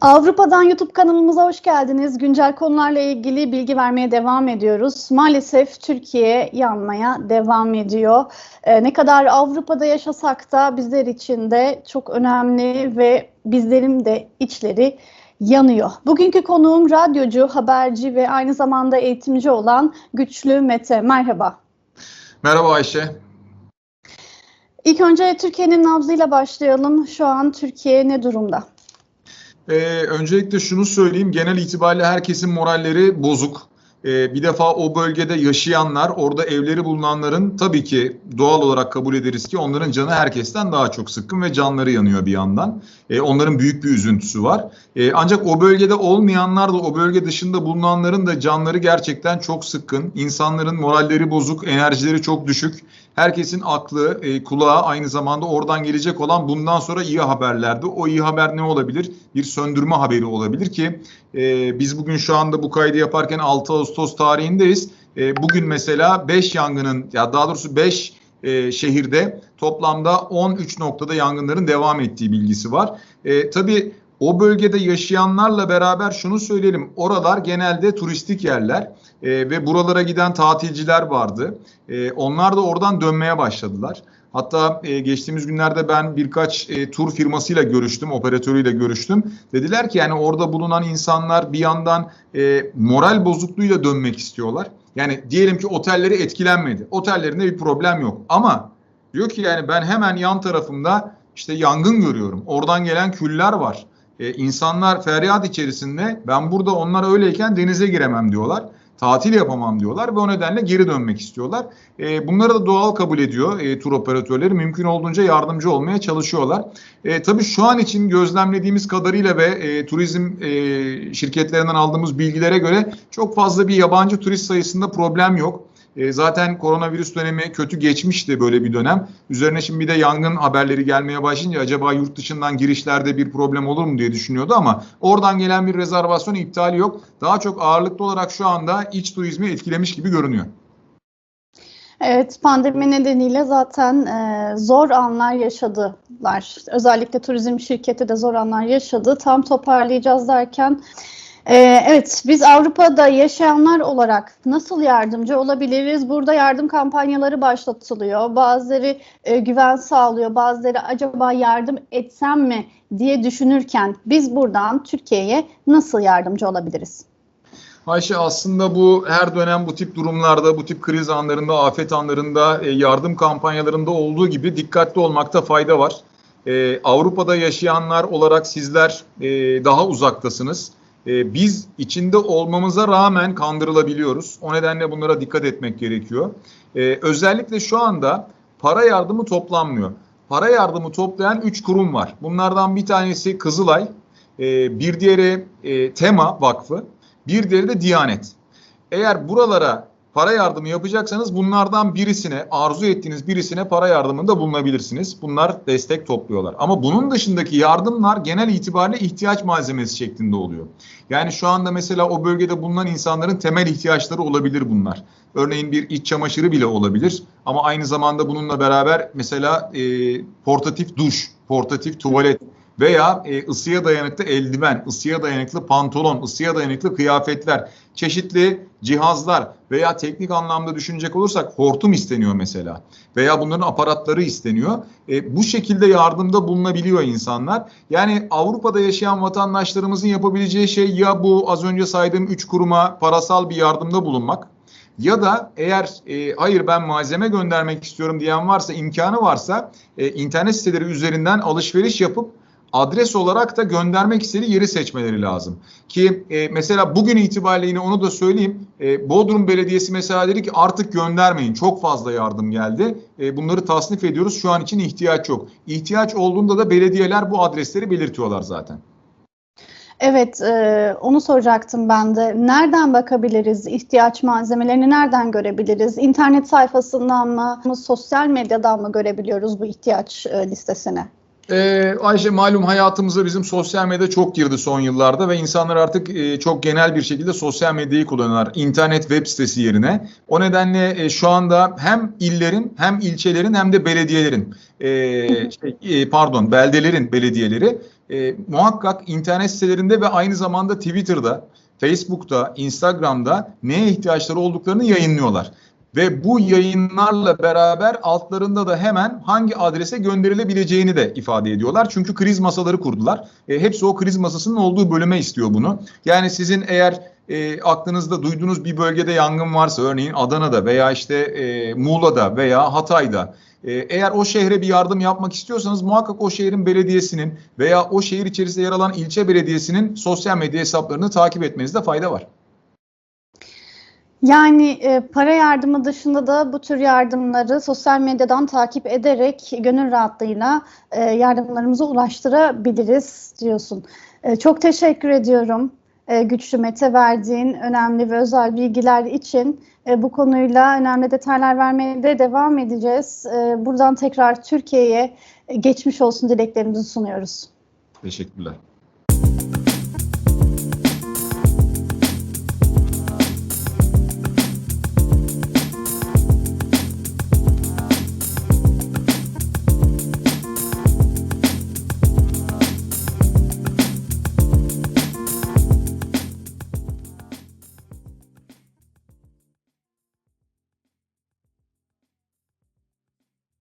Avrupa'dan YouTube kanalımıza hoş geldiniz. Güncel konularla ilgili bilgi vermeye devam ediyoruz. Maalesef Türkiye yanmaya devam ediyor. Ee, ne kadar Avrupa'da yaşasak da bizler için de çok önemli ve bizlerin de içleri yanıyor. Bugünkü konuğum radyocu, haberci ve aynı zamanda eğitimci olan Güçlü Mete. Merhaba. Merhaba Ayşe. İlk önce Türkiye'nin nabzıyla başlayalım. Şu an Türkiye ne durumda? Ee, öncelikle şunu söyleyeyim. Genel itibariyle herkesin moralleri bozuk. Ee, bir defa o bölgede yaşayanlar, orada evleri bulunanların tabii ki doğal olarak kabul ederiz ki onların canı herkesten daha çok sıkkın ve canları yanıyor bir yandan. Ee, onların büyük bir üzüntüsü var. Ee, ancak o bölgede olmayanlar da o bölge dışında bulunanların da canları gerçekten çok sıkkın. İnsanların moralleri bozuk, enerjileri çok düşük. Herkesin aklı, e, kulağı aynı zamanda oradan gelecek olan bundan sonra iyi haberlerdi. O iyi haber ne olabilir? Bir söndürme haberi olabilir ki e, biz bugün şu anda bu kaydı yaparken 6 Ağustos tarihindeyiz. E, bugün mesela 5 yangının ya daha doğrusu 5 e, şehirde toplamda 13 noktada yangınların devam ettiği bilgisi var. E, tabii o bölgede yaşayanlarla beraber şunu söyleyelim. Oralar genelde turistik yerler e, ve buralara giden tatilciler vardı. E, onlar da oradan dönmeye başladılar. Hatta e, geçtiğimiz günlerde ben birkaç e, tur firmasıyla görüştüm, operatörüyle görüştüm. Dediler ki yani orada bulunan insanlar bir yandan e, moral bozukluğuyla dönmek istiyorlar. Yani diyelim ki otelleri etkilenmedi. Otellerinde bir problem yok. Ama diyor ki yani ben hemen yan tarafımda işte yangın görüyorum. Oradan gelen küller var. E, insanlar feryat içerisinde ben burada onlar öyleyken denize giremem diyorlar. Tatil yapamam diyorlar ve o nedenle geri dönmek istiyorlar. E, bunları da doğal kabul ediyor e, tur operatörleri. Mümkün olduğunca yardımcı olmaya çalışıyorlar. E, tabii şu an için gözlemlediğimiz kadarıyla ve e, turizm e, şirketlerinden aldığımız bilgilere göre çok fazla bir yabancı turist sayısında problem yok. E, zaten koronavirüs dönemi kötü geçmişti böyle bir dönem. Üzerine şimdi bir de yangın haberleri gelmeye başlayınca acaba yurt dışından girişlerde bir problem olur mu diye düşünüyordu ama oradan gelen bir rezervasyon iptali yok. Daha çok ağırlıklı olarak şu anda iç turizmi etkilemiş gibi görünüyor. Evet, pandemi nedeniyle zaten e, zor anlar yaşadılar. Özellikle turizm şirketi de zor anlar yaşadı. Tam toparlayacağız derken ee, evet, biz Avrupa'da yaşayanlar olarak nasıl yardımcı olabiliriz? Burada yardım kampanyaları başlatılıyor. Bazıları e, güven sağlıyor, bazıları acaba yardım etsem mi diye düşünürken biz buradan Türkiye'ye nasıl yardımcı olabiliriz? Ayşe aslında bu her dönem bu tip durumlarda, bu tip kriz anlarında, afet anlarında, e, yardım kampanyalarında olduğu gibi dikkatli olmakta fayda var. E, Avrupa'da yaşayanlar olarak sizler e, daha uzaktasınız e, biz içinde olmamıza rağmen kandırılabiliyoruz. O nedenle bunlara dikkat etmek gerekiyor. E, özellikle şu anda para yardımı toplanmıyor. Para yardımı toplayan 3 kurum var. Bunlardan bir tanesi Kızılay, e, bir diğeri e, Tema Vakfı, bir diğeri de Diyanet. Eğer buralara para yardımı yapacaksanız bunlardan birisine, arzu ettiğiniz birisine para yardımında bulunabilirsiniz. Bunlar destek topluyorlar. Ama bunun dışındaki yardımlar genel itibariyle ihtiyaç malzemesi şeklinde oluyor. Yani şu anda mesela o bölgede bulunan insanların temel ihtiyaçları olabilir bunlar. Örneğin bir iç çamaşırı bile olabilir. Ama aynı zamanda bununla beraber mesela e, portatif duş, portatif tuvalet, veya e, ısıya dayanıklı eldiven, ısıya dayanıklı pantolon, ısıya dayanıklı kıyafetler, çeşitli cihazlar veya teknik anlamda düşünecek olursak hortum isteniyor mesela veya bunların aparatları isteniyor. E, bu şekilde yardımda bulunabiliyor insanlar. Yani Avrupa'da yaşayan vatandaşlarımızın yapabileceği şey ya bu az önce saydığım üç kuruma parasal bir yardımda bulunmak ya da eğer e, hayır ben malzeme göndermek istiyorum diyen varsa imkanı varsa e, internet siteleri üzerinden alışveriş yapıp adres olarak da göndermek istediği yeri seçmeleri lazım. Ki e, mesela bugün itibariyle yine onu da söyleyeyim. E, Bodrum Belediyesi mesela dedi ki artık göndermeyin. Çok fazla yardım geldi. E, bunları tasnif ediyoruz. Şu an için ihtiyaç yok. İhtiyaç olduğunda da belediyeler bu adresleri belirtiyorlar zaten. Evet, e, onu soracaktım ben de. Nereden bakabiliriz? İhtiyaç malzemelerini nereden görebiliriz? İnternet sayfasından mı, sosyal medyadan mı görebiliyoruz bu ihtiyaç e, listesini? Ee, Ayşe malum hayatımıza bizim sosyal medya çok girdi son yıllarda ve insanlar artık e, çok genel bir şekilde sosyal medyayı kullanıyorlar. İnternet web sitesi yerine. O nedenle e, şu anda hem illerin hem ilçelerin hem de belediyelerin e, şey, e, pardon beldelerin belediyeleri e, muhakkak internet sitelerinde ve aynı zamanda Twitter'da, Facebook'ta, Instagram'da neye ihtiyaçları olduklarını yayınlıyorlar. Ve bu yayınlarla beraber altlarında da hemen hangi adrese gönderilebileceğini de ifade ediyorlar. Çünkü kriz masaları kurdular. E, hepsi o kriz masasının olduğu bölüme istiyor bunu. Yani sizin eğer e, aklınızda duyduğunuz bir bölgede yangın varsa örneğin Adana'da veya işte e, Muğla'da veya Hatay'da e, eğer o şehre bir yardım yapmak istiyorsanız muhakkak o şehrin belediyesinin veya o şehir içerisinde yer alan ilçe belediyesinin sosyal medya hesaplarını takip etmenizde fayda var. Yani e, para yardımı dışında da bu tür yardımları sosyal medyadan takip ederek gönül rahatlığıyla e, yardımlarımızı ulaştırabiliriz diyorsun. E, çok teşekkür ediyorum e, Güçlü Mete verdiğin önemli ve özel bilgiler için. E, bu konuyla önemli detaylar vermeye de devam edeceğiz. E, buradan tekrar Türkiye'ye geçmiş olsun dileklerimizi sunuyoruz. Teşekkürler.